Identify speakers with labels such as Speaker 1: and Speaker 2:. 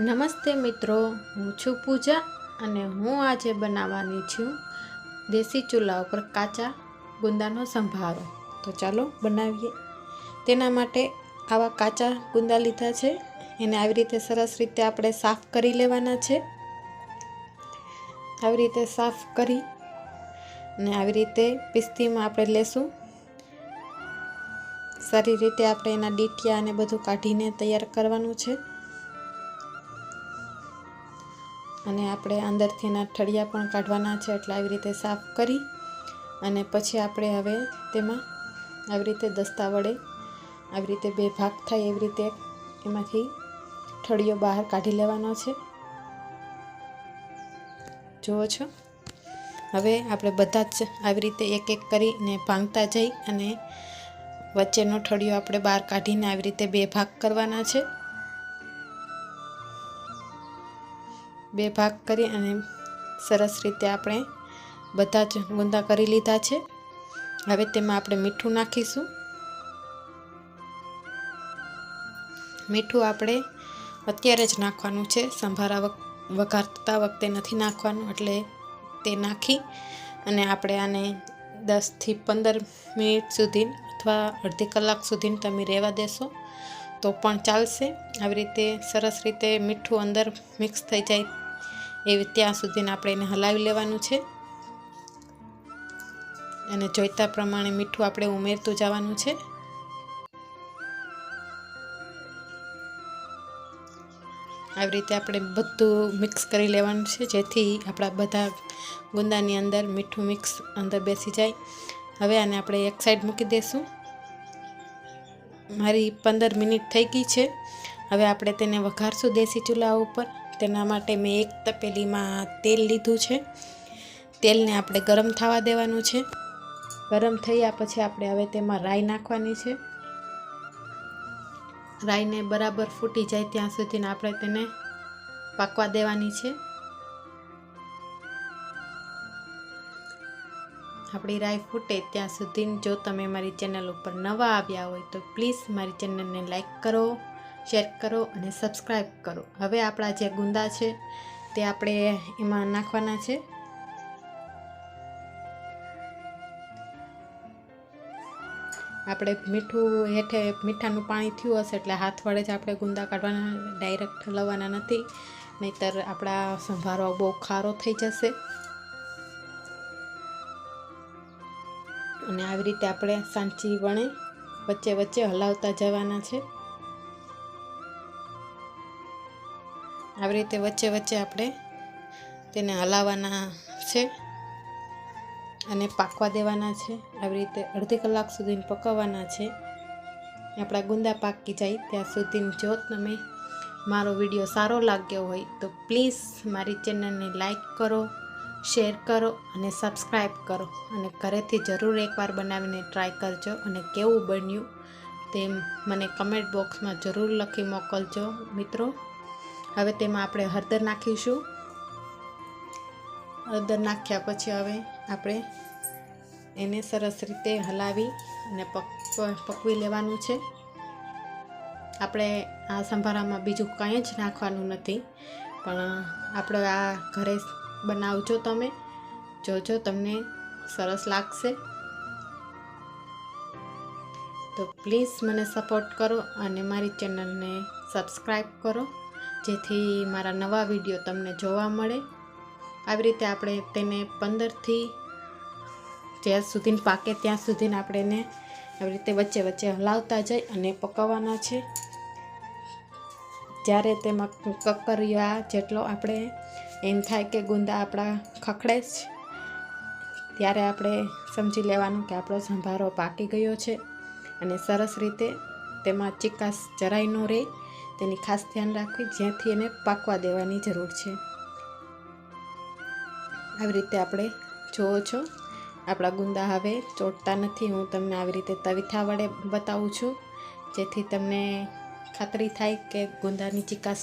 Speaker 1: નમસ્તે મિત્રો, હું છું પૂજા અને હું આજે બનાવવાની છું દેશી ચૂલા ઉપર કાચા ગુંદાનો સંભારો. તો ચાલો બનાવીએ. તેના માટે આવા કાચા ગુંદા લીધા છે. એને આવી રીતે સરસ રીતે આપણે સાફ કરી લેવાના છે. આવી રીતે સાફ કરી અને આવી રીતે પિસ્તીમાં આપણે લેશું. સારી રીતે આપણે એના ડીટિયા અને બધું કાઢીને તૈયાર કરવાનું છે. અને આપણે અંદરથી એના ઠળિયા પણ કાઢવાના છે એટલે આવી રીતે સાફ કરી અને પછી આપણે હવે તેમાં આવી રીતે દસ્તા વડે આવી રીતે બે ભાગ થાય એવી રીતે એમાંથી ઠળિયો બહાર કાઢી લેવાનો છે. જુઓ છો? હવે આપણે બધા જ આવી રીતે એક એક કરીને ભાંગતા જઈ અને વચ્ચેનો ઠળિયો આપણે બહાર કાઢીને આવી રીતે બે ભાગ કરવાના છે. બે ભાગ કરી અને સરસ રીતે આપણે બધા જ ગુંદા કરી લીધા છે. હવે તેમાં આપણે મીઠું નાખીશું. મીઠું આપણે અત્યારે જ નાખવાનું છે. સંભારા વઘારતા વખતે નથી નાખવાનું, એટલે તે નાખી અને આપણે આને દસથી પંદર મિનિટ સુધી અથવા અડધી કલાક સુધી તમે રહેવા દેશો તો પણ ચાલશે. આવી રીતે સરસ રીતે મીઠું અંદર મિક્સ થઈ જાય એવી ત્યાં સુધીને આપણે એને હલાવી લેવાનું છે. અને જોઈતા પ્રમાણે મીઠું આપણે ઉમેરતું જવાનું છે. આવી રીતે આપણે બધું મિક્સ કરી લેવાનું છે, જેથી આપણા બધા ગુંદાની અંદર મીઠું મિક્સ અંદર બેસી જાય. હવે આને આપણે એક સાઈડ મૂકી દઈશું મારી પંદર મિનિટ થઈ ગઈ છે. હવે આપણે તેને વઘારશું દેશી ચૂલા ઉપર. તેના માટે મેં એક તપેલીમાં તેલ લીધું છે. તેલને આપણે ગરમ થવા દેવાનું છે. ગરમ થયા પછી આપણે હવે તેમાં રાઈ નાખવાની છે. રાઈને બરાબર ફૂટી જાય ત્યાં સુધીને આપણે તેને પાકવા દેવાની છે. આપણી રાઈ ફૂટે ત્યાં સુધી જો તમે મારી ચેનલ ઉપર નવા આવ્યા હોય તો પ્લીઝ મારી ચેનલને લાઈક કરો. શેર કરો અને સબસ્ક્રાઈબ કરો. હવે આપણા જે ગુંદા છે, તે આપણે એમાં નાખવાના છે. આપણે મીઠું હેઠે મીઠાનું પાણી થયું હશે એટલે હાથ વડે જ આપણે ગુંદા કાઢવાના ડાયરેક્ટ હલાવવાના નથી. નહીતર આપણા સંભારો બહુ ખારો થઈ જશે. અને આવી રીતે આપણે સાંચી વણે વચ્ચે વચ્ચે હલાવતા જવાના છે. આવી રીતે વચ્ચે વચ્ચે આપણે તેને હલાવવાના છે અને પાકવા દેવાના છે. આવી રીતે અડધી કલાક સુધી પકવવાના છે. આપણા ગુંદા પાકી જાય ત્યાં સુધી જો તમે મારો વીડિયો સારો લાગ્યો હોય તો પ્લીઝ મારી ચેનલને લાઈક કરો, શેર કરો અને સબસ્ક્રાઈબ કરો. અને ઘરેથી જરૂર એકવાર બનાવીને ટ્રાય કરજો અને કેવું બન્યું તે મને કમેન્ટ બોક્સમાં જરૂર લખી મોકલજો મિત્રો. હવે તેમાં આપણે હળદર નાખીશું. હળદર નાખ્યા પછી હવે આપણે એને સરસ રીતે હલાવી અને પક, પકવી લેવાનું છે. આપણે આ સંભારામાં બીજું કંઈ જ નાખવાનું નથી. પણ આપણે આ ઘરે બનાવજો તમે. જોજો તમને સરસ લાગશે. તો પ્લીઝ મને સપોર્ટ કરો અને મારી ચેનલને સબસ્ક્રાઈબ કરો. જેથી મારા નવા વીડિયો તમને જોવા મળે. આવી રીતે આપણે તેને પંદરથી જ્યાં સુધી પાકે ત્યાં સુધીને આપણે એને આવી રીતે વચ્ચે વચ્ચે હલાવતા જઈ અને પકવવાના છે જ્યારે તેમાં કકરિયા જેટલો આપણે એમ થાય કે ગુંદા આપણા ખખડે જ ત્યારે આપણે સમજી લેવાનું કે આપણો સંભારો પાકી ગયો છે અને સરસ રીતે તેમાં ચિકાસ જરાય ન રહે. તેની ખાસ ધ્યાન રાખવી જ્યાંથી એને પાકવા દેવાની જરૂર છે. આવી રીતે આપણે જુઓ છો, આપણા ગુંદા હવે ચોટતા નથી. હું તમને આવી રીતે તવીથા વડે બતાવું છું, જેથી તમને ખાતરી થાય કે ગુંદાની ચિકાસ